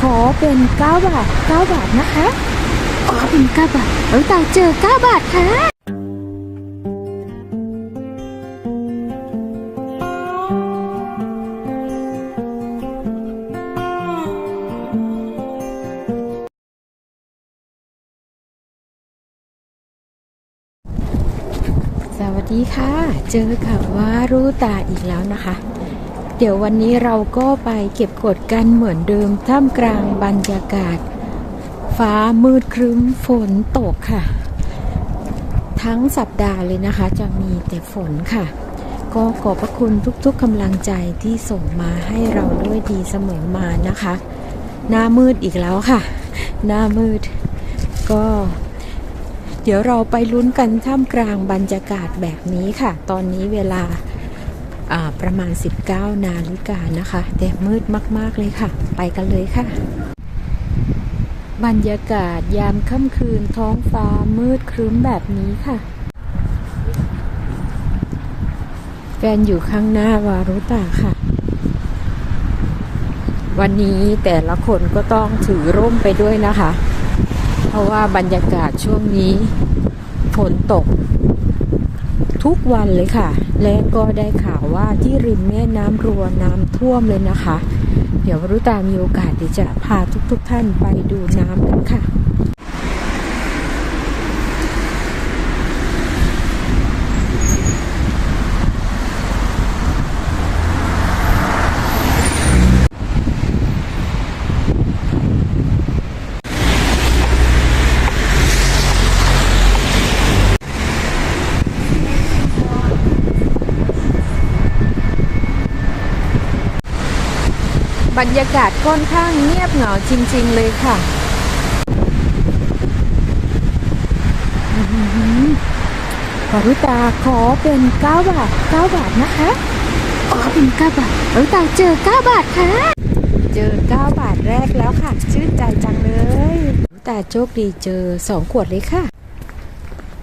ขอเป็น9บาท9บาทนะคะขอเป็น9บาทเออตาเจอ9บาทค่ะสวัสดีค่ะ เจอกับว่ารู้ตาอีกแล้วนะคะ ดี๋ยววันนี้เราก็ไปเก็บกดกันเหมือนเดิม ท่ามกลางบรรยากาศ ฟ้ามืดครึ้มฝนตกค่ะ ทั้งสัปดาห์เลยนะคะ จะมีแต่ฝนค่ะ ก็ขอบพระคุณทุกๆกำลังใจที่ส่งมาให้เราด้วยดีเสมอมานะคะ หน้ามืดอีกแล้วค่ะ หน้ามืด ก็เดี๋ยวเราไปลุ้นกันท่ามกลางบรรยากาศแบบนี้ค่ะ ตอนนี้เวลาอ่า ประมาณ 19 นาฬิกานะคะ แต่มืดมาก ๆ เลยค่ะ ไปกันเลยค่ะ บรรยากาศยามค่ำคืนท้องฟ้ามืดครึ้มแบบนี้ค่ะ แฟนอยู่ข้างหน้าวารุตาค่ะ วันนี้แต่ละคนก็ต้องถือร่มไปด้วยนะคะ เพราะว่าบรรยากาศช่วงนี้ฝนตก ทุกวันเลยค่ะ และก็ได้ข่าวว่าที่ริมแม่น้ำรัวน้ำท่วมเลยนะคะ เดี๋ยวรุตามีโอกาสเดี๋ยวจะพาทุกๆทท่านไปดูน้ำกันค่ะ บรรยากาศค่อนข้างเงียบเหงาจริง ๆ เลยค่ะอื้อหือวรุตาขอเป็น9บาท9บาทนะคะขอเป็น9บาทวรุตาเจอ9บาทค่ะ เจอ9บาทแรกแล้วค่ะ ชื่นใจจังเลยวรุตาโชคดีเจอ 2 ขวดเลยค่ะ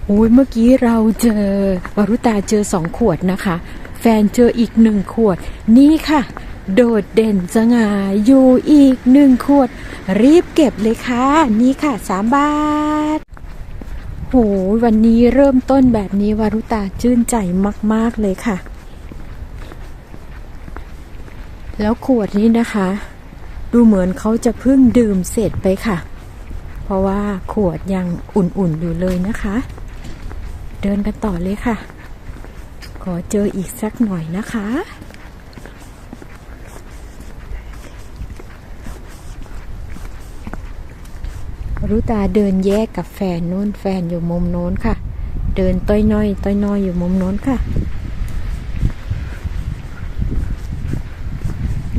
โอ้ยเมื่อกี้เราเจอวรุตาเจอสองขวดนะคะ แฟนเจออีกหนึ่งขวด นี่ค่ะ โดดเด่นสง่าอยู่อีกหนึ่งขวด รีบเก็บเลยค่ะ นี่ค่ะสามบาทโหวันนี้เริ่มต้นแบบนี้วารุตาชื่นใจมาก ๆ เลยค่ะ แล้วขวดนี้นะคะ ดูเหมือนเขาจะเพิ่งดื่มเสร็จไปค่ะ เพราะว่าขวดยังอุ่น ๆ อยู่เลยนะคะ เดินกันต่อเลยค่ะ ขอเจออีกสักหน่อยนะคะ รุตาเดินแยกกับแฟนนู้นแฟนอยู่มุมโน้นค่ะ เดินต้อยน้อยต้อยน้อยอยู่มุมโน้นค่ะ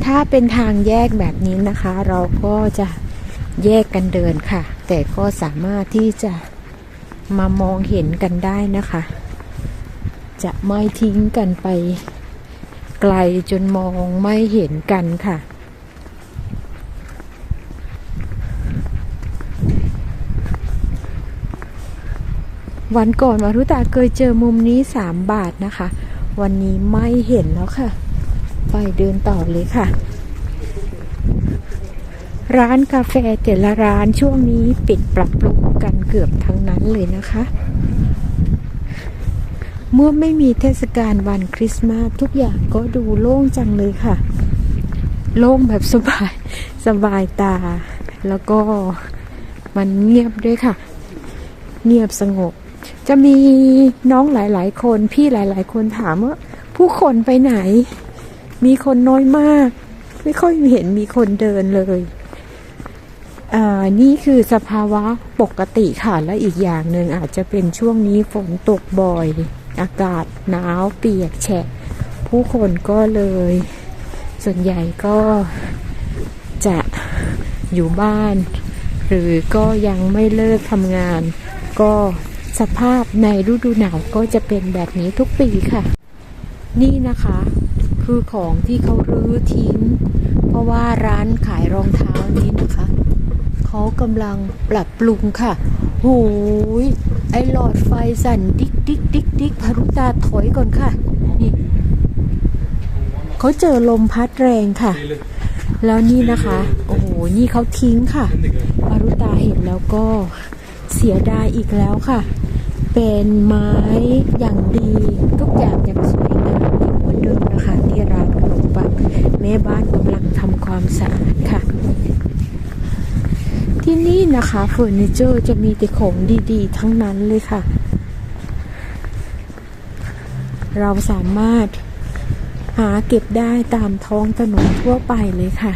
ถ้าเป็นทางแยกแบบนี้นะคะ เราก็จะแยกกันเดินค่ะ แต่ก็สามารถที่จะมามองเห็นกันได้นะคะ จะไม่ทิ้งกันไปไกลจนมองไม่เห็นกันค่ะ วันก่อนวารุตาเคยเจอมุมนี้ 3 บาทนะคะ วันนี้ไม่เห็นแล้วค่ะ ไปเดินต่อเลยค่ะ ร้านกาแฟแต่ละร้านช่วงนี้ปิดปรับปรุงกันเกือบทั้งนั้นเลยนะคะ เมื่อไม่มีเทศกาลวันคริสต์มาสทุกอย่างก็ดูโล่งจังเลยค่ะ โล่งแบบสบายสบายตา แล้วก็มันเงียบด้วยค่ะ เงียบสงบ จะมีน้องหลาย ๆ คนพี่หลาย ๆ คนถามว่าผู้คนไปไหน มีคนน้อยมาก ไม่ค่อยเห็นมีคนเดินเลยอ่านี่คือสภาวะปกติค่ะและอีกอย่างหนึ่งอาจจะเป็นช่วงนี้ฝนตกบ่อย อากาศหนาวเปียกแฉะ ผู้คนก็เลย ส่วนใหญ่ก็จะอยู่บ้าน หรือก็ยังไม่เลิกทำงานก็ สภาพในฤดูหนาวก็จะเป็นแบบนี้ทุกปีค่ะ นี่นะคะ คือของที่เขารื้อทิ้ง เพราะว่าร้านขายรองเท้านี้นะคะเขากำลังปรับปรุงค่ะโหยไอหลอดไฟสั่นดิ๊กดิ๊กดิ๊กดิ๊กพารุตาถอยก่อนค่ะนี่เขาเจอลมพัดแรงค่ะ แล้วนี่นะคะ โอ้โห นี่เขาทิ้งค่ะวารุตาเห็นแล้วก็เสียดายอีกแล้วค่ะ เป็นไม้อย่างดีทุกอย่างยังสวยงามอยู่เหมือนเดิมนะคะที่ร้านขนมปังแม่บ้านกำลังทำความสะอาดค่ะ ที่นี่นะคะเฟอร์นิเจอร์จะมีแต่ของดีๆ ทั้งนั้นเลยค่ะ เราสามารถหาเก็บได้ตามท้องถนนทั่วไปเลยค่ะ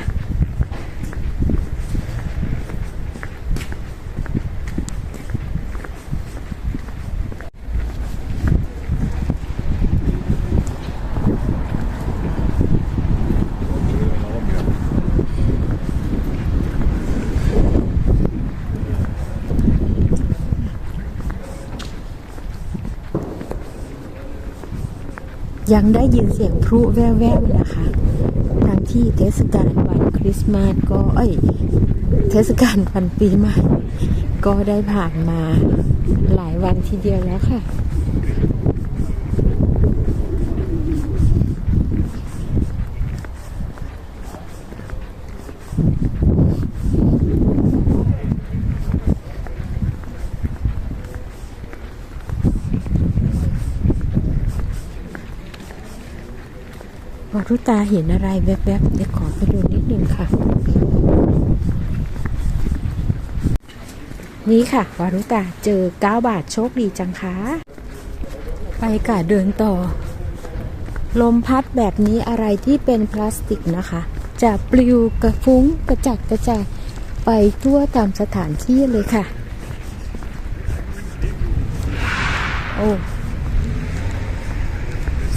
ยังได้ยินเสียงพลุแว่วๆนะคะทั้งที่เทศกาลวันคริสต์มาสก็เอ้ยเทศกาลวันปีใหม่ ก็ได้ผ่านมาหลายวันทีเดียวแล้วค่ะ ตาเห็นอะไรแวบๆ เดี๋ยวขอไปดูนิดนึงค่ะ นี่ค่ะ วารุตาเจอ 9 บาทโชคดีจังคะไปกะเดินต่อ ลมพัดแบบนี้อะไรที่เป็นพลาสติกนะคะ จะปลิวกระฟุ้งกระจัดกระจายไปทั่วตามสถานที่เลยค่ะ โอ้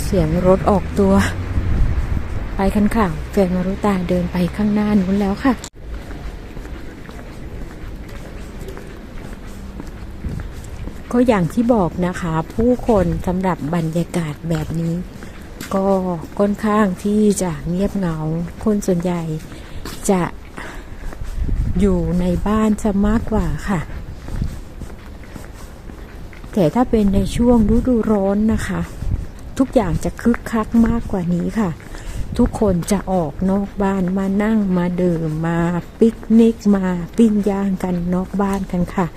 เสียงรถออกตัว ไปคันข่าวแฟนมารุตาเดินไปข้างหน้านู้นแล้วค่ะ ก็อย่างที่บอกนะคะ ผู้คนสำหรับบรรยากาศแบบนี้ ก็ค่อนข้างที่จะเงียบเหงา คนส่วนใหญ่จะอยู่ในบ้านจะมากกว่าค่ะ แต่ถ้าเป็นในช่วงฤดูร้อนนะคะ ทุกอย่างจะคึกคักมากกว่านี้ค่ะ ทุกคนจะออกนอกบ้านมานั่งมาดื่มมาปิกนิกมาปิ้งย่างกันนอกบ้านกันค่ะ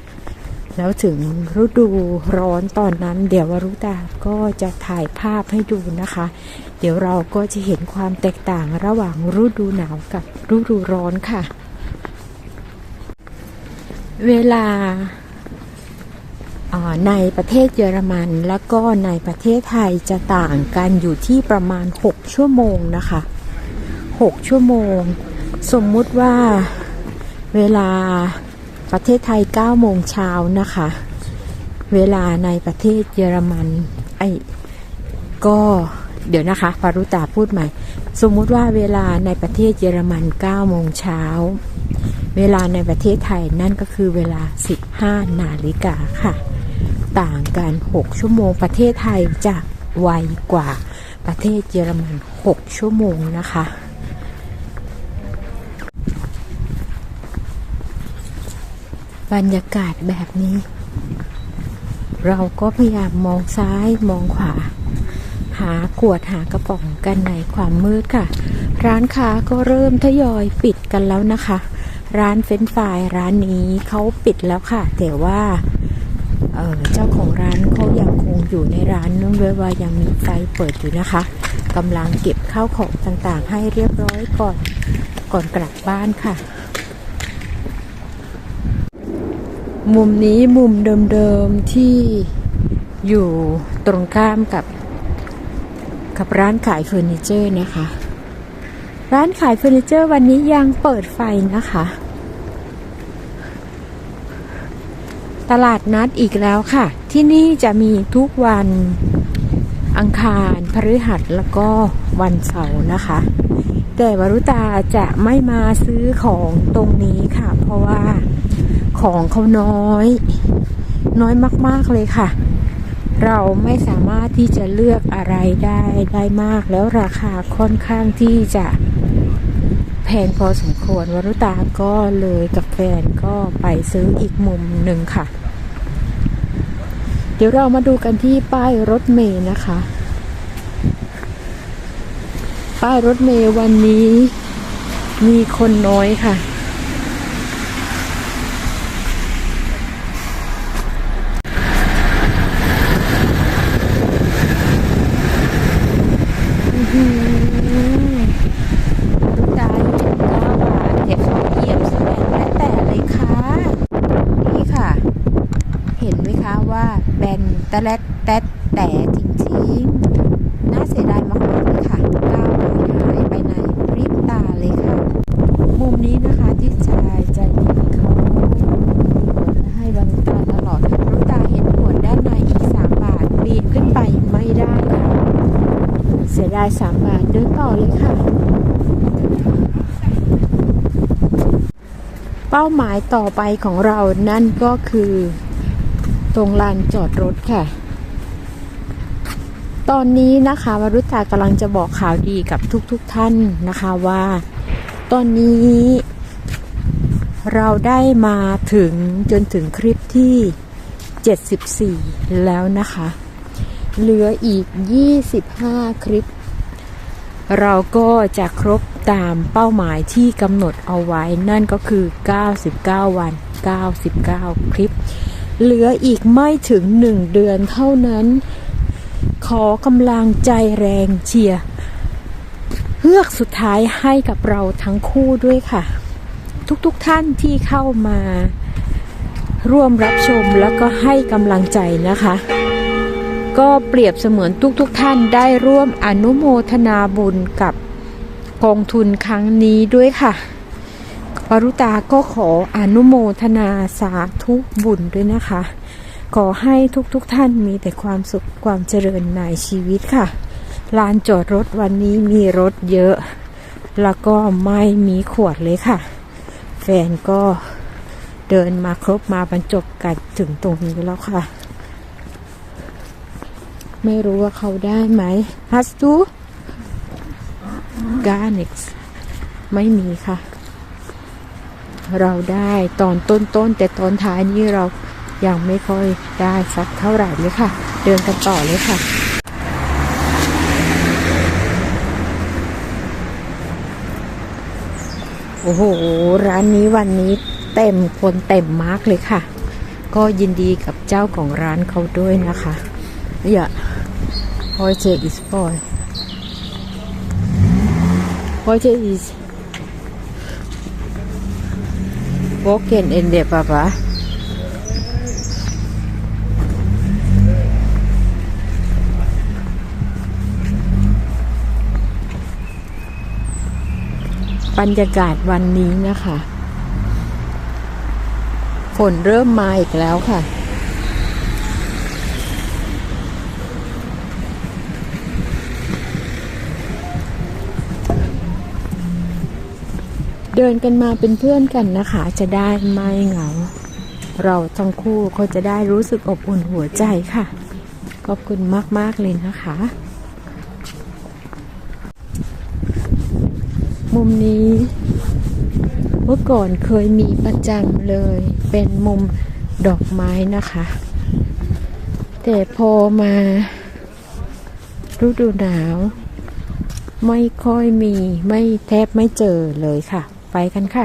แล้วถึงฤดูร้อนตอนนั้น เดี๋ยววรุตาก็จะถ่ายภาพให้ดูนะคะ เดี๋ยวเราก็จะเห็นความแตกต่างระหว่างฤดูหนาวกับฤดูร้อนค่ะ เวลาอ่า ในประเทศเยอรมัน แล้วก็ในประเทศไทยจะต่างกันอยู่ที่ประมาณ 6 ชั่วโมงนะคะ 6 ชั่วโมง สมมุติว่าเวลาประเทศไทย 9 โมงเช้านะคะ เวลาในประเทศเยอรมันไอ้ก็เดี๋ยวนะคะปารุตาพูดใหม่ สมมุติว่าเวลาในประเทศเยอรมัน 9 โมงเช้า เวลาในประเทศไทยนั่นก็คือเวลา 15 นาฬิกาค่ะ ต่างกัน 6 ชั่วโมง ประเทศไทยจะไวกว่าประเทศเยอรมัน 6 ชั่วโมงนะคะ บรรยากาศแบบนี้ เราก็พยายามมองซ้ายมองขวา หาขวดหากระป๋องกันในความมืดค่ะ ร้านค้าก็เริ่มทยอยปิดกันแล้วนะคะ ร้านเฟรนช์ฟรายร้านนี้เขาปิดแล้วค่ะ แต่ว่า เเจ้าของร้านเขายังคงอยู่ในร้านนั่นด้วยว่ายังมีไฟเปิดอยู่นะคะกำลังเก็บข้าวของต่างๆ ให้เรียบร้อยก่อนก่อนกลับบ้านค่ะ มุมนี้มุมเดิมๆที่อยู่ตรงข้ามกับ กับร้านขายเฟอร์นิเจอร์นะคะ ร้านขายเฟอร์นิเจอร์วันนี้ยังเปิดไฟนะคะ ตลาดนัดอีกแล้วค่ะ ที่นี่จะมีทุกวันอังคารพฤหัสแล้วก็วันเสาร์นะคะ แต่วรุตาจะไม่มาซื้อของตรงนี้ค่ะ เพราะว่าของเขาน้อย น้อยมาก ๆ เลยค่ะ เราไม่สามารถที่จะเลือกอะไรได้ได้มาก แล้วราคาค่อนข้างที่จะแพงพอสม ควนวรุตาก็เลยกับแฟนก็ไปซื้ออีกมุมหนึ่งค่ะ เดี๋ยวเรามาดูกันที่ป้ายรถเมย์นะคะ ป้ายรถเมย์วันนี้มีคนน้อยค่ะ แต่แลดแต่แต่จริงๆ น่าเสียดายมากๆเลยค่ะก้าวหายหายไปในพริบตาเลยค่ะ มุมนี้นะคะที่ชายใจดีเขาให้บริการตลอดรู้ตาเห็นขวดด้านในอีก 3 บาทปีนขึ้นไปไม่ได้ค่ะ เสียดาย 3 บาทเดินต่อเลยค่ะ เป้าหมายต่อไปของเรานั่นก็คือ ตรงลานจอดรถค่ะ ตอนนี้นะคะวรุตากำลังจะบอกข่าวดีกับทุกๆทท่านนะคะว่า ตอนนี้ เราได้มาถึงจนถึงคลิปที่ 74 แล้วนะคะ เหลืออีก 25 คลิป เราก็จะครบตามเป้าหมายที่กำหนดเอาไว้นั่นก็คือ 99 วัน 99 คลิป เหลืออีกไม่ถึง1เดือนเท่านั้น ขอกำลังใจแรงเชียร์เฮือกสุดท้ายให้กับเราทั้งคู่ด้วยค่ะ ทุกๆทท่านที่เข้ามา ร่วมรับชมแล้วก็ให้กำลังใจนะคะ ก็เปรียบเสมือนทุกๆทท่านได้ร่วมอนุโมทนาบุญกับกองทุนครั้งนี้ด้วยค่ะ รุตาก็ขออนุโมทนาสาธุบุญด้วยนะคะ ขอให้ทุกๆทท่านมีแต่ความสุขความเจริญในชีวิตค่ะ ลานจอดรถวันนี้มีรถเยอะ แล้วก็ไม่มีขวดเลยค่ะ แฟนก็เดินมาครบมาบรรจบกันถึงตรงนี้แล้วค่ะ ไม่รู้ว่าเขาได้ไหมฮัสตูกาเน็กซ์ไม่มีค่ะ เราได้ตอนต้นๆแต่ตอนท้ายนี้เรายังไม่ค่อยได้สักเท่าไหร่เลยค่ะ เดินกันต่อเลยค่ะโอ้โห ร้านนี้วันนี้เต็มคนเต็มมากเลยค่ะ ก็ยินดีกับเจ้าของร้านเขาด้วยนะคะอย่า heute ist voll heute ist Wochenende Papa บรรยากาศวันนี้นะคะ ฝนเริ่มมาอีกแล้วค่ะ เดินกันมาเป็นเพื่อนกันนะคะ จะได้ไม่เหงา เราทั้งคู่ก็จะได้รู้สึกอบอุ่นหัวใจค่ะ ขอบคุณมาก ๆ เลยนะคะ มุมนี้เมื่อก่อนเคยมีประจำเลย เป็นมุมดอกไม้นะคะ แต่พอมาฤดูหนาว ไม่ค่อยมีไม่แทบไม่เจอเลยค่ะ ไปกันค่ะ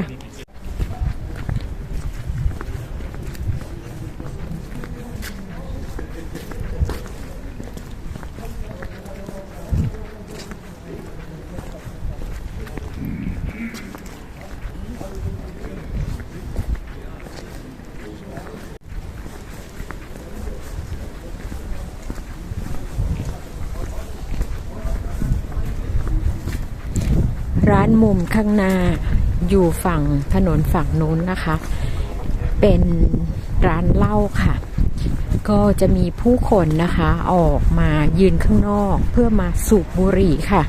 ร้านมุมข้างหน้า อยู่ฝั่งถนนฝั่งนู้นนะคะ เป็นร้านเหล้าค่ะ ก็จะมีผู้คนนะคะออกมายืนข้างนอกเพื่อมาสูบบุหรี่ค่ะ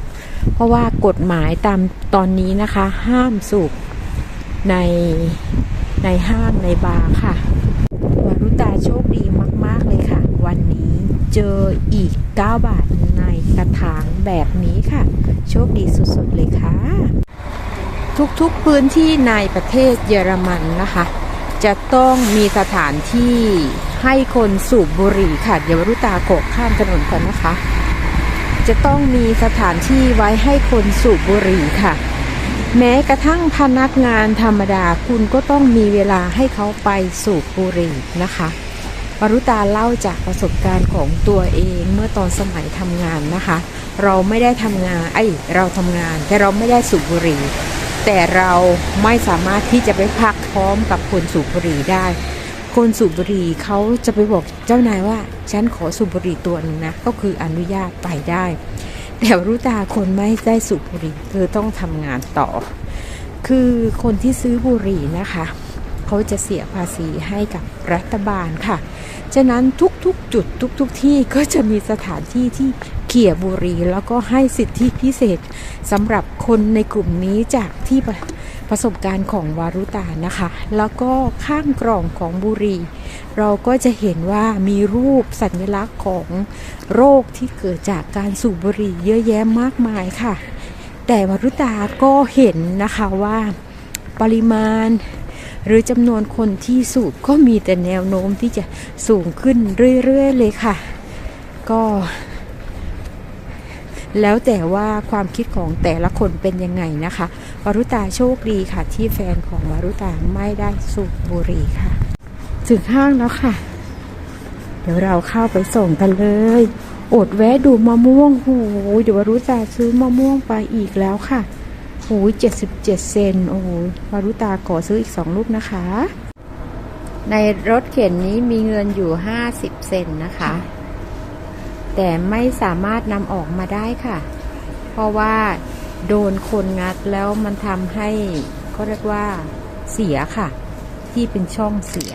เพราะว่ากฎหมายตามตอนนี้นะคะ ห้ามสูบในในห้างในบาร์ค่ะวารุตาโชคดีมาก ๆ เลยค่ะ วันนี้เจออีก 9 บาทในกระถางแบบนี้ค่ะ โชคดีสุด ๆ เลยค่ะ ทุกๆพื้นที่ในประเทศเยอรมันนะคะ จะต้องมีสถานที่ให้คนสูบบุหรี่ค่ะเดี๋ยววรุตาโกะข้ามถนนกันนะคะ จะต้องมีสถานที่ไว้ให้คนสูบบุหรี่ค่ะ แม้กระทั่งพนักงานธรรมดาคุณก็ต้องมีเวลาให้เขาไปสูบบุหรี่นะคะวรุตาเล่าจากประสบการณ์ของตัวเองเมื่อตอนสมัยทำงานนะคะ เราไม่ได้ทำงานไอ้เราทำงาน แต่เราไม่ได้สูบบุหรี่ แต่เราไม่สามารถที่จะไปพักพร้อมกับคนสูบบุหรี่ได้ คนสูบบุหรี่เขาจะไปบอกเจ้านายว่า ฉันขอสูบบุหรี่ตัวหนึ่งนะ ก็คืออนุญาตไปได้ แต่รู้ตาคนไม่ได้สูบบุหรี่เธอต้องทำงานต่อ คือคนที่ซื้อบุหรี่นะคะเขาจะเสียภาษีให้กับรัฐบาลค่ะ ฉะนั้นทุกๆ จุดทุกๆทที่ก็จะมีสถานที่ที่ เขี่ยบุหรีแล้วก็ให้สิทธิพิเศษสำหรับคนในกลุ่มนี้จากที่ประประสบการณ์ของวารุตานะคะ แล้วก็ข้างกล่องของบุหรี เราก็จะเห็นว่ามีรูปสัญลักษณ์ของโรคที่เกิดจากการสูบบุหรี่เยอะแยะมากมายค่ะ แต่วารุตาก็เห็นนะคะว่าปริมาณหรือจำนวนคนที่สูบก็มีแต่แนวโน้มที่จะสูงขึ้นเรื่อย ๆ เลยค่ะ ก็ แล้วแต่ว่าความคิดของแต่ละคนเป็นยังไงนะคะวารุตาโชคดีค่ะ ที่แฟนของวารุตาไม่ได้สูบบุหรี่ค่ะ ถึงห้างแล้วค่ะ เดี๋ยวเราเข้าไปส่งกันเลย อดแวะดูมะม่วงโอ้ยเดี๋ยววารุตาซื้อมะม่วงไปอีกแล้วค่ะโอ้ยเจ็ดสิบเจ็ดเซนโอ้ยวารุตาขอซื้ออีกสองลูกนะคะ ในรถเข็นนี้มีเงินอยู่ห้าสิบเซนนะคะ แต่ไม่สามารถนำออกมาได้ค่ะ เพราะว่าโดนคนงัดแล้วมันทำให้เขาเรียกว่าเสียค่ะ ที่เป็นช่องเสีย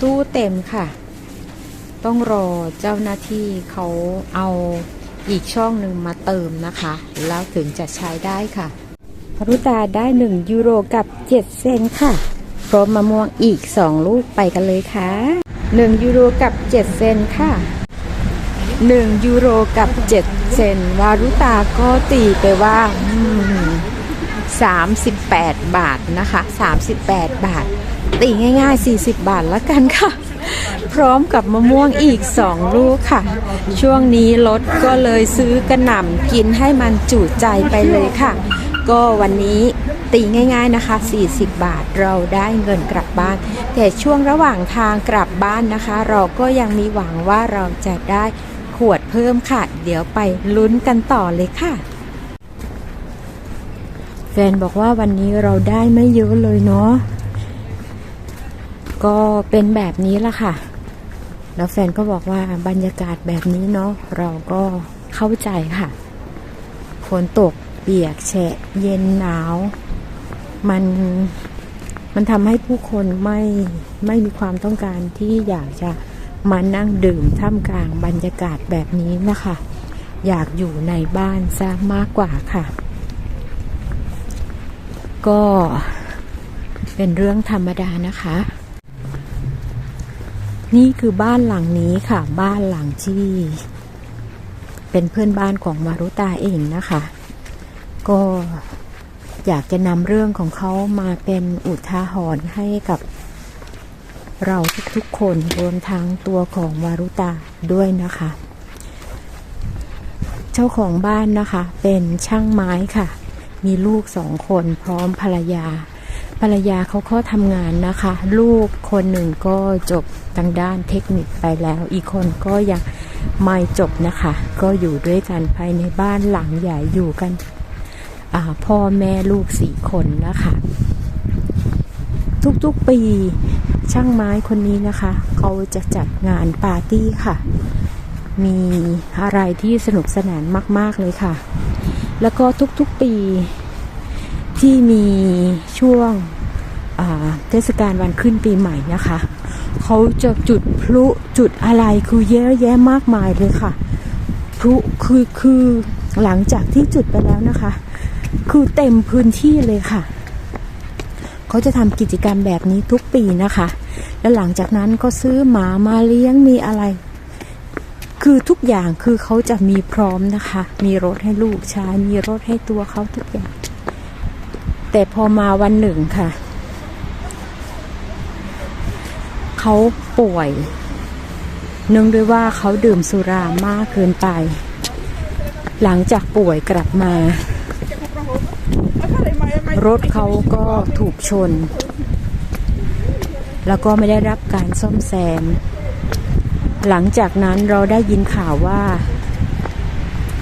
ตู้เต็มค่ะ ต้องรอเจ้าหน้าที่เขาเอาอีกช่องหนึ่งมาเติมนะคะ แล้วถึงจะใช้ได้ค่ะพรุตาได้ 1 ยูโรกับ 7 เซนค่ะ พร้อมมะม่วงอีก 2 ลูกไปกันเลยค่ะ 1 ยูโรกับ 7 เซนค่ะ 1 ยูโรกับ 7 เซน วารุตาก็ตีไปว่าอืม38 บาทนะคะ 38 บาท ตีง่าย ๆ 40 บาทแล้วกันค่ะ พร้อมกับมะม่วงอีก 2 ลูกค่ะ ช่วงนี้รถก็เลยซื้อกระหน่ำกินให้มันจุใจไปเลยค่ะ ก็วันนี้ตีง่าย ๆนะคะ 40 บาทเราได้เงินกลับบ้าน แต่ช่วงระหว่างทางกลับบ้านนะคะ เราก็ยังมีหวังว่าเราจะได้ขวดเพิ่มค่ะ เดี๋ยวไปลุ้นกันต่อเลยค่ะ แฟนบอกว่าวันนี้เราได้ไม่เยอะเลยเนาะก็เป็นแบบนี้ละค่ะ แล้วแฟนก็บอกว่าบรรยากาศแบบนี้เนาะเราก็เข้าใจค่ะฝนตก ปียกแฉะเย็นหนาว มันมันทำให้ผู้คนไม่ไม่มีความต้องการที่อยากจะมานั่งดื่มท่ามกลางบรรยากาศแบบนี้นะคะ อยากอยู่ในบ้านซะมากกว่าค่ะ ก็เป็นเรื่องธรรมดานะคะ นี่คือบ้านหลังนี้ค่ะ บ้านหลังที่ เป็นเพื่อนบ้านของมารุตาเองนะคะ ก็อยากจะนำเรื่องของเขามาเป็นอุทาหรณ์ให้กับเราทุกๆคนรวมทั้งตัวของวารุตาด้วยนะคะ เจ้าของบ้านนะคะ เป็นช่างไม้ค่ะ มีลูกสองคนพร้อมภรรยา ภรรยาเขาก็ทำงานนะคะ ลูกคนหนึ่งก็จบทางด้านเทคนิคไปแล้ว อีกคนก็ยังไม่จบนะคะ ก็อยู่ด้วยกันภายในบ้านหลังใหญ่อยู่กัน พ่อแม่ลูกสี่คนนะคะทุกๆปีช่างไม้คนนี้นะคะเขาจะจัดงานปาร์ตี้ค่ะ มีอะไรที่สนุกสนานมาก ๆ เลยค่ะ แล้วก็ทุกๆปีที่มีช่วงเทศกาลวันขึ้นปีใหม่นะคะเขาจะจุดพลุจุดอะไรคือเยอะแยะมากมายเลยค่ะพลุคือคือหลังจากที่จุดไปแล้วนะคะ คือเต็มพื้นที่เลยค่ะ เขาจะทำกิจกรรมแบบนี้ทุกปีนะคะ แล้วหลังจากนั้นก็ซื้อหมามาเลี้ยงมีอะไร คือทุกอย่างคือเขาจะมีพร้อมนะคะ มีรถให้ลูกใช้มีรถให้ตัวเขาทุกอย่าง แต่พอมาวันหนึ่งค่ะ เขาป่วยเนื่องด้วยว่าเขาดื่มสุรามากเกินไป หลังจากป่วยกลับมา รถเขาก็ถูกชน แล้วก็ไม่ได้รับการซ่อมแซม หลังจากนั้นเราได้ยินข่าวว่า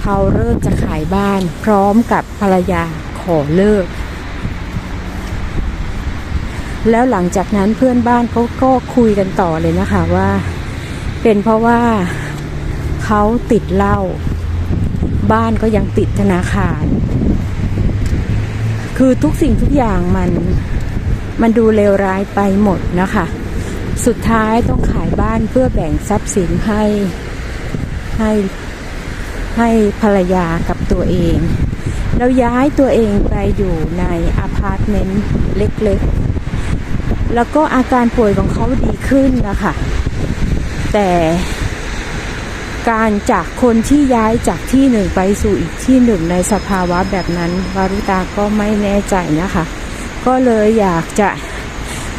เขาเริ่มจะขายบ้านพร้อมกับภรรยาขอเลิก แล้วหลังจากนั้นเพื่อนบ้านเขาก็คุยกันต่อเลยนะคะว่า เป็นเพราะว่าเขาติดเหล้าบ้านก็ยังติดธนาคาร คือทุกสิ่งทุกอย่างมันมันดูเลวร้ายไปหมดนะคะ สุดท้ายต้องขายบ้านเพื่อแบ่งทรัพย์สินให้ให้ให้ภรรยากับตัวเอง แล้วย้ายตัวเองไปอยู่ในอพาร์ตเมนต์เล็กๆ แล้วก็อาการป่วยของเขาดีขึ้นนะคะ แต่ การจากคนที่ย้ายจากที่หนึ่งไปสู่อีกที่หนึ่งในสภาวะแบบนั้นวารุตาก็ไม่แน่ใจนะคะ ก็เลยอยากจะ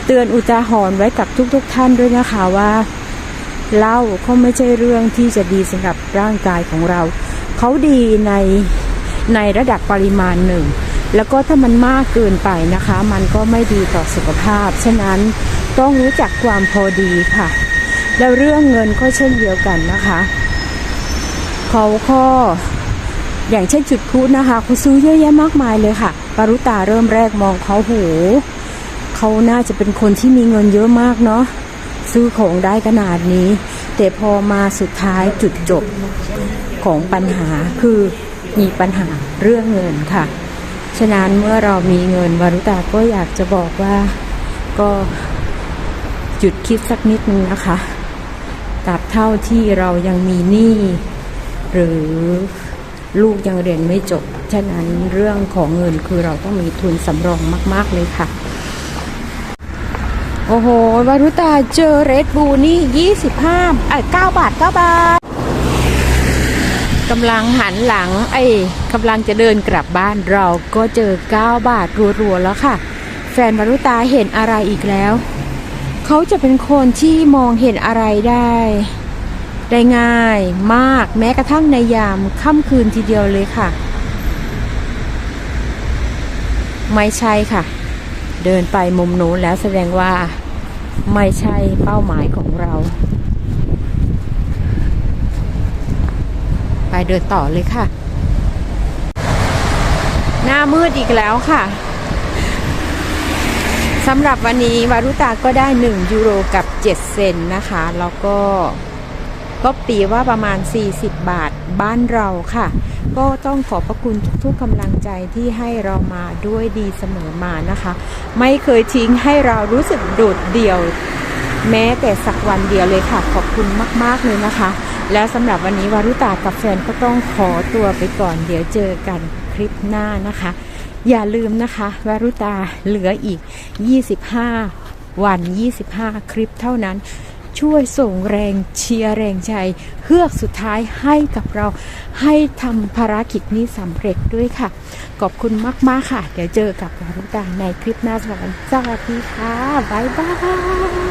เตือนอุทาหรณ์ไว้กับทุกๆทท่านด้วยนะคะว่าเหล้าก็ไม่ใช่เรื่องที่จะดีสำหรับร่างกายของเรา เขาดีในในระดับปริมาณหนึ่ง แล้วก็ถ้ามันมากเกินไปนะคะ มันก็ไม่ดีต่อสุขภาพ ฉะนั้นต้องรู้จักความพอดีค่ะ แล้วเรื่องเงินก็เช่นเดียวกันนะคะ เขาก็อย่างเช่นจุดพุนะคะเขาซื้อเยอะแยะมากมายเลยค่ะปารุตาเริ่มแรกมองเขาโหเขาน่าจะเป็นคนที่มีเงินเยอะมากเนาะซื้อของได้ขนาดนี้ แต่พอมาสุดท้ายจุดจบของปัญหาคือมีปัญหาเรื่องเงินค่ะ ฉะนั้นเมื่อเรามีเงินวารุตาก็อยากจะบอกว่าก็หยุดคิดสักนิดนึงนะคะตราบเท่าที่เรายังมีหนี้ หรือลูกยังเรียนไม่จบ ฉะนั้นเรื่องของเงินคือเราต้องมีทุนสำรองมาก ๆ เลยค่ะ โอ้โหวารุตาเจอเรดบูนี่ 25อะ9บาท 9 บาทกำลังหันหลัง ไอ้กำลังจะเดินกลับบ้านเราก็เจอ 9 บาทรัวๆแล้วค่ะ แฟนวารุตาเห็นอะไรอีกแล้ว เขาจะเป็นคนที่มองเห็นอะไรได้ ได้ง่ายมากแม้กระทั่งในยามค่ำคืนทีเดียวเลยค่ะ ไม่ใช่ค่ะ เดินไปมุมโน้นแล้วแสดงว่าไม่ใช่เป้าหมายของเรา ไปเดินต่อเลยค่ะ หน้ามืดอีกแล้วค่ะสำหรับวันนี้วารุตาก็ได้ 1 ยูโรกับ 7 เซนนะคะ แล้วก็ ก็ปีว่าประมาณ 40 บาทบ้านเราค่ะ ก็ต้องขอบพระคุณทุกๆกำลังใจที่ให้เรามาด้วยดีเสมอมานะคะ ไม่เคยทิ้งให้เรารู้สึกโดดเดี่ยว แม้แต่สักวันเดียวเลยค่ะ ขอบคุณมากๆเลยนะคะ แล้วสำหรับวันนี้วารุตากับแฟนก็ต้องขอตัวไปก่อน เดี๋ยวเจอกันคลิปหน้านะคะ อย่าลืมนะคะวารุตาเหลืออีก 25 วัน 25 คลิปเท่านั้น ช่วยส่งแรงเชียร์แรงใจเฮือกสุดท้ายให้กับเราให้ทำภารกิจนี้สำเร็จด้วยค่ะ ขอบคุณมาก ๆ ค่ะ เดี๋ยวเจอกับวารุตาในคลิปหน้าสวัสดีสวัสดีค่ะ บ๊ายบาย